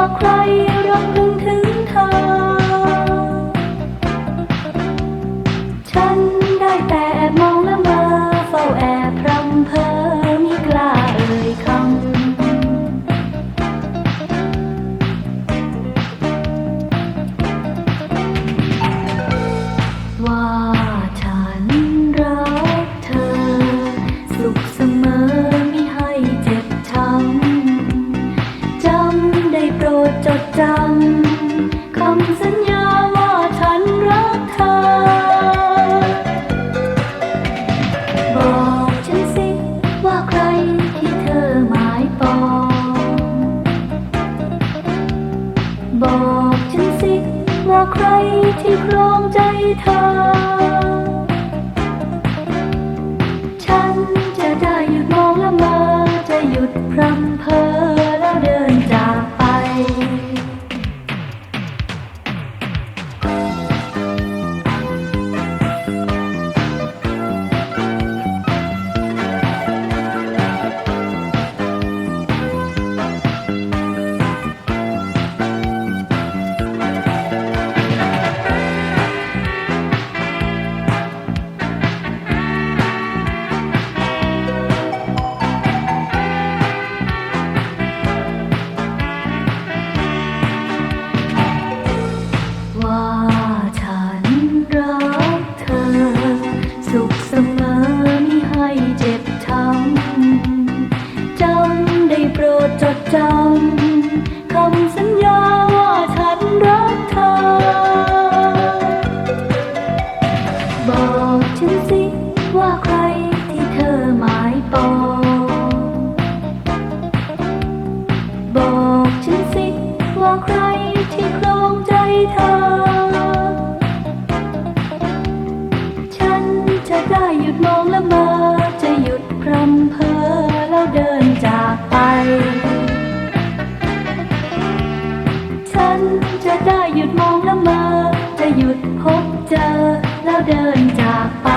ว่าใครรำพึงถึงเธอ จำคำสัญญาว่าฉันรักเธอ บอกฉันสิว่าใครที่เธอหมายปอง บอกฉันสิว่าใครที่ครองใจเธอ ว่าใครที่เธอหมายปอง บอกฉันสิว่าใครที่ครองใจเธอ ฉันจะได้หยุดมองและเมอจะหยุดพรำเพอแล้วเดินจากไป ฉันจะได้หยุดมองและเมจะหยุดพบเจอแล้วเดินจากไป